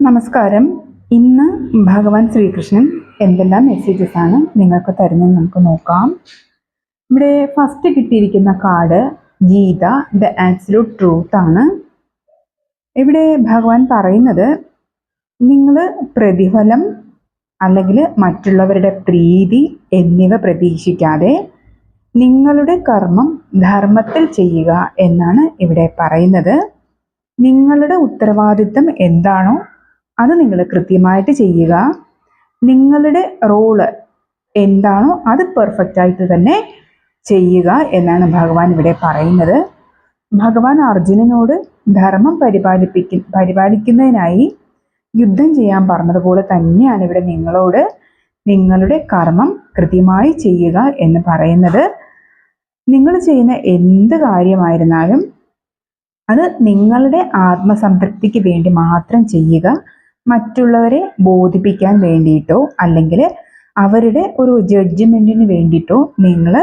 നമസ്കാരം. ഇന്ന് ഭഗവാൻ ശ്രീകൃഷ്ണൻ എന്തെല്ലാം മെസ്സേജസ് ആണ് നിങ്ങൾക്ക് തരുന്നത് നമുക്ക് നോക്കാം. ഇവിടെ ഫസ്റ്റ് കിട്ടിയിരിക്കുന്ന card Gita the absolute truth ആണ്. ഇവിടെ ഭഗവാൻ പറയുന്നത് നിങ്ങൾ പ്രതിഫലം അല്ലെങ്കിൽ മറ്റുള്ളവരുടെ പ്രീതി എന്നിവ പ്രതീക്ഷിക്കാതെ നിങ്ങളുടെ കർമ്മം ധർമ്മത്തിൽ ചെയ്യുക എന്നാണ് ഇവിടെ പറയുന്നത്. നിങ്ങളുടെ ഉത്തരവാദിത്തം എന്താണോ അത് നിങ്ങൾ കൃത്യമായിട്ട് ചെയ്യുക. നിങ്ങളുടെ റോൾ എന്താണോ അത് പെർഫെക്റ്റ് ആയിട്ട് തന്നെ ചെയ്യുക എന്നാണ് ഭഗവാൻ ഇവിടെ പറയുന്നത്. ഭഗവാൻ അർജുനനോട് ധർമ്മം പരിപാലിപ്പിക്കും പരിപാലിക്കുന്നതിനായി യുദ്ധം ചെയ്യാൻ പറഞ്ഞതുപോലെ തന്നെയാണ് ഇവിടെ നിങ്ങളോട് നിങ്ങളുടെ കർമ്മം കൃത്യമായി ചെയ്യുക എന്ന് പറയുന്നത്. നിങ്ങൾ ചെയ്യുന്ന എന്ത് കാര്യമായിരുന്നാലും അത് നിങ്ങളുടെ ആത്മസംതൃപ്തിക്ക് വേണ്ടി മാത്രം ചെയ്യുക. മറ്റുള്ളവരെ ബോധിപ്പിക്കാൻ വേണ്ടിയിട്ടോ അല്ലെങ്കിൽ അവരുടെ ഒരു ജഡ്ജ്മെന്റിന് വേണ്ടിയിട്ടോ നിങ്ങൾ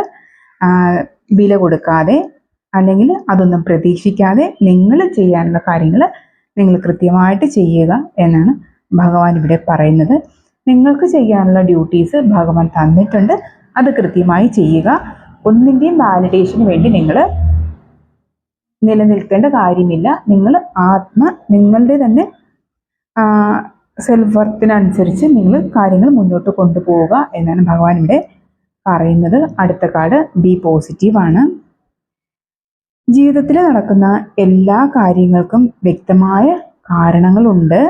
വില കൊടുക്കാതെ അല്ലെങ്കിൽ അതൊന്നും പ്രതീക്ഷിക്കാതെ നിങ്ങൾ ചെയ്യാനുള്ള കാര്യങ്ങൾ നിങ്ങൾ കൃത്യമായിട്ട് ചെയ്യുക എന്നാണ് ഭഗവാൻ ഇവിടെ പറയുന്നത്. നിങ്ങൾക്ക് ചെയ്യാനുള്ള ഡ്യൂട്ടീസ് ഭഗവാൻ തന്നിട്ടുണ്ട്. അത് കൃത്യമായി ചെയ്യുക. ഒന്നിന്റെയും വാലിഡേഷന് വേണ്ടി നിങ്ങൾ നിലനിൽക്കേണ്ട കാര്യമില്ല. നിങ്ങൾ ആത്മ നിങ്ങളുടെ തന്നെ സെൽഫ് വർത്തിനനുസരിച്ച് നിങ്ങൾ കാര്യങ്ങൾ മുന്നോട്ട് കൊണ്ടുപോവുക എന്നാണ് ഭഗവാൻ ഇവിടെ പറയുന്നത്. അടുത്ത കാർഡ് ബി പോസിറ്റീവ് ആണ്. ജീവിതത്തിൽ നടക്കുന്ന എല്ലാ കാര്യങ്ങൾക്കും വ്യക്തമായ കാരണങ്ങളുണ്ട്.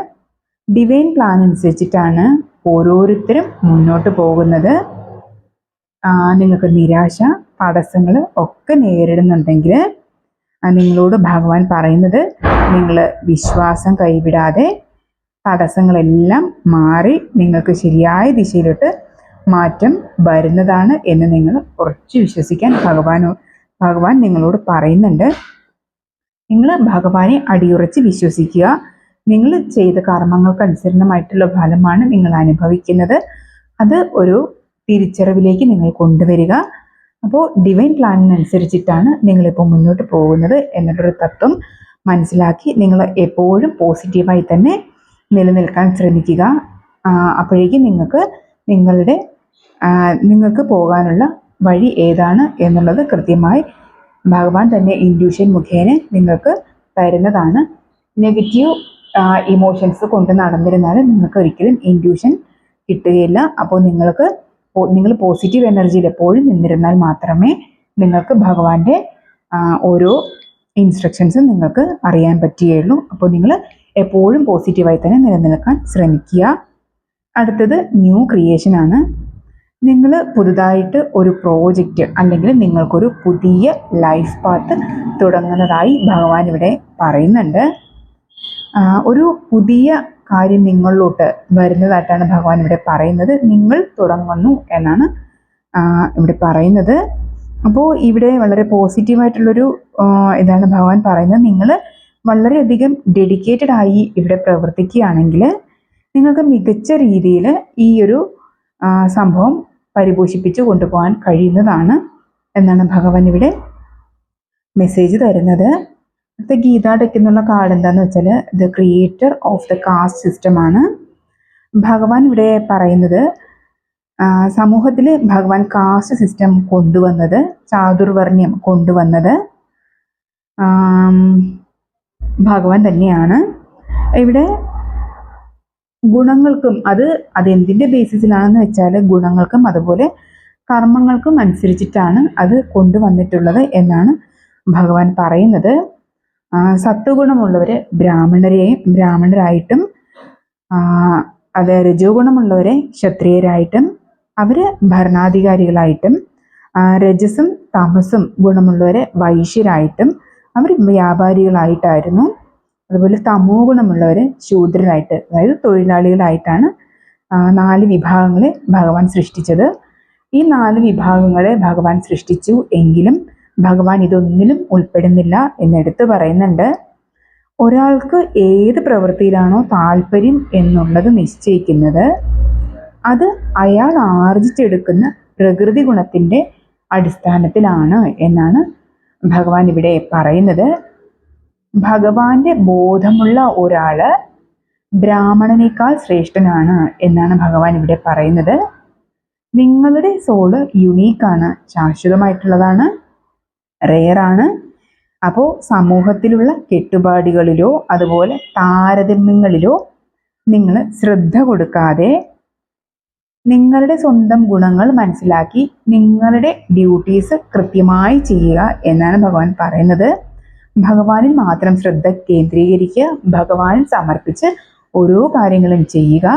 ഡിവൈൻ പ്ലാൻ അനുസരിച്ചിട്ടാണ് ഓരോരുത്തരും മുന്നോട്ട് പോകുന്നത്. നിങ്ങൾക്ക് നിരാശ തടസ്സങ്ങൾ ഒക്കെ നേരിടുന്നുണ്ടെങ്കിൽ നിങ്ങളോട് ഭഗവാൻ പറയുന്നത് നിങ്ങൾ വിശ്വാസം കൈവിടാതെ തടസ്സങ്ങളെല്ലാം മാറി നിങ്ങൾക്ക് ശരിയായ ദിശയിലോട്ട് മാറ്റം വരുന്നതാണ് എന്ന് നിങ്ങൾ ഉറച്ചു വിശ്വസിക്കാൻ ഭഗവാനോ ഭഗവാൻ നിങ്ങളോട് പറയുന്നുണ്ട്. നിങ്ങൾ ഭഗവാനെ അടിയുറച്ച് വിശ്വസിക്കുക. നിങ്ങൾ ചെയ്ത കർമ്മങ്ങൾക്കനുസരണമായിട്ടുള്ള ഫലമാണ് നിങ്ങൾ അനുഭവിക്കുന്നത്. അത് ഒരു തിരിച്ചറിവിലേക്ക് നിങ്ങൾ കൊണ്ടുവരിക. അപ്പോൾ ഡിവൈൻ പ്ലാനിനനുസരിച്ചിട്ടാണ് നിങ്ങളിപ്പോൾ മുന്നോട്ട് പോകുന്നത്. എന്നുള്ളൊരു തത്വം മനസ്സിലാക്കി നിങ്ങൾ എപ്പോഴും പോസിറ്റീവായി തന്നെ നിലനിൽക്കാൻ ശ്രമിക്കുക. അപ്പോഴേക്കും നിങ്ങൾക്ക് നിങ്ങളുടെ നിങ്ങൾക്ക് പോകാനുള്ള വഴി ഏതാണ് എന്നുള്ളത് കൃത്യമായി ഭഗവാൻ തന്നെ ഇൻഡ്യൂഷൻ മുഖേന നിങ്ങൾക്ക് തരുന്നതാണ്. നെഗറ്റീവ് ഇമോഷൻസ് കൊണ്ട് നടന്നിരുന്നാൽ നിങ്ങൾക്ക് ഒരിക്കലും ഇൻഡ്യൂഷൻ കിട്ടുകയില്ല. അപ്പോൾ നിങ്ങൾക്ക് നിങ്ങൾ പോസിറ്റീവ് എനർജിയിൽ എപ്പോഴും നിന്നിരുന്നാൽ മാത്രമേ നിങ്ങൾക്ക് ഭഗവാന്റെ ഓരോ ഇൻസ്ട്രക്ഷൻസും നിങ്ങൾക്ക് അറിയാൻ പറ്റുകയുള്ളൂ. അപ്പോൾ നിങ്ങൾ എപ്പോഴും പോസിറ്റീവായി തന്നെ നിലനിൽക്കാൻ ശ്രമിക്കുക. അടുത്തത് ന്യൂ ക്രിയേഷൻ ആണ്. നിങ്ങൾ പുതുതായിട്ട് ഒരു പ്രോജക്റ്റ് അല്ലെങ്കിൽ നിങ്ങൾക്കൊരു പുതിയ ലൈഫ് പാത്ത് തുടങ്ങുന്നതായി ഭഗവാൻ ഇവിടെ പറയുന്നുണ്ട്. ഒരു പുതിയ കാര്യം നിങ്ങളിലോട്ട് വരുന്നതായിട്ടാണ് ഭഗവാൻ ഇവിടെ പറയുന്നത്. നിങ്ങൾ തുടങ്ങുന്നു എന്നാണ് ഇവിടെ പറയുന്നത്. അപ്പോൾ ഇവിടെ വളരെ പോസിറ്റീവായിട്ടുള്ളൊരു ഇതാണ് ഭഗവാൻ പറയുന്നത്. നിങ്ങൾ വളരെയധികം ഡെഡിക്കേറ്റഡ് ആയി ഇവിടെ പ്രവർത്തിക്കുകയാണെങ്കിൽ നിങ്ങൾക്ക് മികച്ച രീതിയിൽ ഈ ഒരു സംഭവം പരിപോഷിപ്പിച്ച് കൊണ്ടുപോകാൻ കഴിയുന്നതാണ് എന്നാണ് ഭഗവാൻ ഇവിടെ മെസ്സേജ് തരുന്നത്. അടുത്ത ഗീത എന്നുള്ള കാർഡ് എന്താന്ന് വെച്ചാൽ the creator of the caste സിസ്റ്റമാണ് ഭഗവാൻ ഇവിടെ പറയുന്നത് സമൂഹത്തിൽ ഭഗവാൻ കാസ്റ്റ് സിസ്റ്റം കൊണ്ടുവന്നത് ചാതുർവർണ്യം കൊണ്ടുവന്നത്. ഭഗവാൻ തന്നെയാണ്. ഇവിടെ ഗുണങ്ങൾക്കും അത് അതെന്തിന്റെ ബേസിസിലാണെന്ന് വെച്ചാൽ ഗുണങ്ങൾക്കും അതുപോലെ കർമ്മങ്ങൾക്കും അനുസരിച്ചിട്ടാണ് അത് കൊണ്ടുവന്നിട്ടുള്ളത് എന്നാണ് ഭഗവാൻ പറയുന്നത്. സത്വഗുണമുള്ളവർ ബ്രാഹ്മണരെയും ബ്രാഹ്മണരായിട്ടും അത് രജോ ഗുണമുള്ളവരെ ക്ഷത്രിയരായിട്ടും അവർ ഭരണാധികാരികളായിട്ടും രജസും തമസും ഗുണമുള്ളവരെ വൈശ്യരായിട്ടും അവർ വ്യാപാരികളായിട്ടായിരുന്നു. അതുപോലെ തമോ ഗുണമുള്ളവർ ശൂദ്രരായിട്ട് അതായത് തൊഴിലാളികളായിട്ടാണ് നാല് വിഭാഗങ്ങളെ ഭഗവാൻ സൃഷ്ടിച്ചത്. ഈ നാല് വിഭാഗങ്ങളെ ഭഗവാൻ സൃഷ്ടിച്ചു എങ്കിലും ഭഗവാൻ ഇതൊന്നിലും ഉൾപ്പെടുന്നില്ല എന്നെടുത്ത് പറയുന്നുണ്ട്. ഒരാൾക്ക് ഏത് പ്രവൃത്തിയിലാണോ താല്പര്യം എന്നുള്ളത് നിശ്ചയിക്കുന്നത്. അത് അയാൾ ആർജിച്ചെടുക്കുന്ന പ്രകൃതി ഗുണത്തിന്റെ അടിസ്ഥാനത്തിലാണ് എന്നാണ് ഭഗവാൻ ഇവിടെ പറയുന്നത് ഭഗവാന്റെ ബോധമുള്ള ഒരാൾ ബ്രാഹ്മണനേക്കാൾ ശ്രേഷ്ഠനാണ് എന്നാണ് ഭഗവാൻ ഇവിടെ പറയുന്നത്. നിങ്ങളുടെ സോൾ യുണീക്കാണ് ശാശ്വതമായിട്ടുള്ളതാണ് റെയറാണ് അപ്പോൾ സമൂഹത്തിലുള്ള കെട്ടുപാടുകളിലോ അതുപോലെ താരതമ്യങ്ങളിലോ നിങ്ങൾ ശ്രദ്ധ കൊടുക്കാതെ നിങ്ങളുടെ സ്വന്തം ഗുണങ്ങൾ മനസ്സിലാക്കി നിങ്ങളുടെ ഡ്യൂട്ടീസ് കൃത്യമായി ചെയ്യുക എന്നാണ് ഭഗവാൻ പറയുന്നത്. ഭഗവാനിൽ മാത്രം ശ്രദ്ധ കേന്ദ്രീകരിക്കുക ഭഗവാനിൽ സമർപ്പിച്ച് ഓരോ കാര്യങ്ങളും ചെയ്യുക.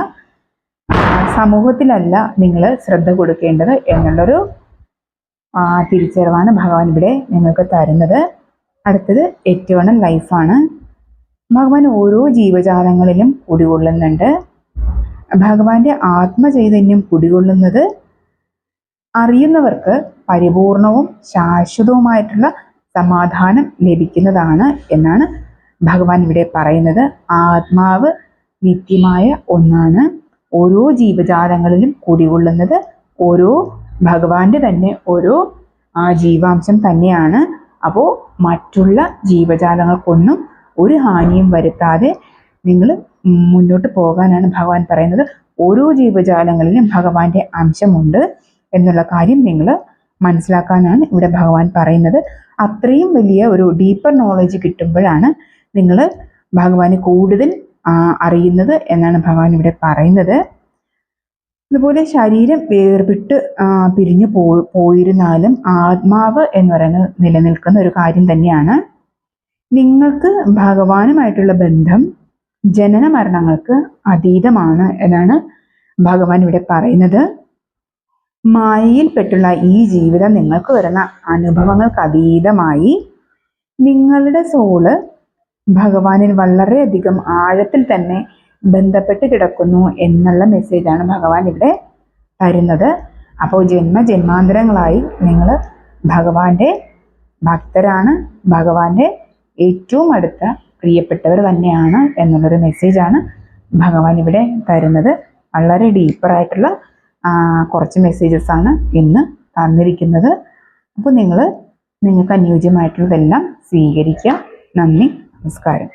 സമൂഹത്തിലല്ല നിങ്ങൾ ശ്രദ്ധ കൊടുക്കേണ്ടത് എന്നുള്ളൊരു തിരിച്ചറിവാണ് ഭഗവാൻ ഇവിടെ നിങ്ങൾക്ക് തരുന്നത്. അടുത്തത് എറ്റേണൽ ലൈഫാണ് ഭഗവാൻ ഓരോ ജീവജാലങ്ങളിലും കുടികൊള്ളുന്നുണ്ട്. ഭഗവാന്റെ ആത്മചൈതന്യം കുടികൊള്ളുന്നത് അറിയുന്നവർക്ക് പരിപൂർണവും ശാശ്വതവുമായിട്ടുള്ള സമാധാനം ലഭിക്കുന്നതാണ് എന്നാണ് ഭഗവാൻ ഇവിടെ പറയുന്നത്. ആത്മാവ് നിത്യമായ ഒന്നാണ്. ഓരോ ജീവജാലങ്ങളിലും കുടികൊള്ളുന്നത് ഓരോ ഭഗവാന്റെ തന്നെ ഓരോ ജീവാംശം തന്നെയാണ്. അപ്പോൾ മറ്റുള്ള ജീവജാലങ്ങൾക്കൊന്നും ഒരു ഹാനിയും വരുത്താതെ നിങ്ങൾ മുന്നോട്ട് പോകാനാണ് ഭഗവാൻ പറയുന്നത്. ഓരോ ജീവജാലങ്ങളിലും ഭഗവാന്റെ അംശമുണ്ട് എന്നുള്ള കാര്യം നിങ്ങൾ മനസ്സിലാക്കാനാണ് ഇവിടെ ഭഗവാൻ പറയുന്നത്. അത്രയും വലിയ ഒരു ഡീപ്പർ നോളജ് കിട്ടുമ്പോഴാണ് നിങ്ങൾ ഭഗവാന് കൂടുതൽ അറിയുന്നത് എന്നാണ് ഭഗവാൻ ഇവിടെ പറയുന്നത്. അതുപോലെ ശരീരം വേർപിട്ട് പിരിഞ്ഞു പോ പോയിരുന്നാലും ആത്മാവ് എന്ന് പറയുന്നത് നിലനിൽക്കുന്ന ഒരു കാര്യം തന്നെയാണ്. നിങ്ങൾക്ക് ഭഗവാനുമായിട്ടുള്ള ബന്ധം ജനന മരണങ്ങൾക്ക് അതീതമാണ് എന്നാണ് ഭഗവാൻ ഇവിടെ പറയുന്നത്. മായയിൽപ്പെട്ടുള്ള ഈ ജീവിതം നിങ്ങൾക്ക് വരുന്ന അനുഭവങ്ങൾക്ക് അതീതമായി. നിങ്ങളുടെ സോൾ ഭഗവാനിൽ വളരെയധികം ആഴത്തിൽ തന്നെ ബന്ധപ്പെട്ട് കിടക്കുന്നു എന്നുള്ള മെസ്സേജാണ് ഭഗവാൻ ഇവിടെ തരുന്നത്. അപ്പോൾ ജന്മ ജന്മാന്തരങ്ങളായി നിങ്ങൾ ഭഗവാന്റെ ഭക്തരാണ്. ഭഗവാന്റെ ഏറ്റവും അടുത്ത പ്രിയപ്പെട്ടവർ തന്നെയാണ് എന്നുള്ളൊരു മെസ്സേജാണ് ഭഗവാൻ ഇവിടെ തരുന്നത്. വളരെ ഡീപ്പറായിട്ടുള്ള കുറച്ച് മെസ്സേജസാണ് ഇന്ന് തന്നിരിക്കുന്നത്. അപ്പോൾ നിങ്ങൾ നിങ്ങൾക്ക് അനുയോജ്യമായിട്ടുള്ളതെല്ലാം സ്വീകരിക്കുക നന്ദി നമസ്കാരം.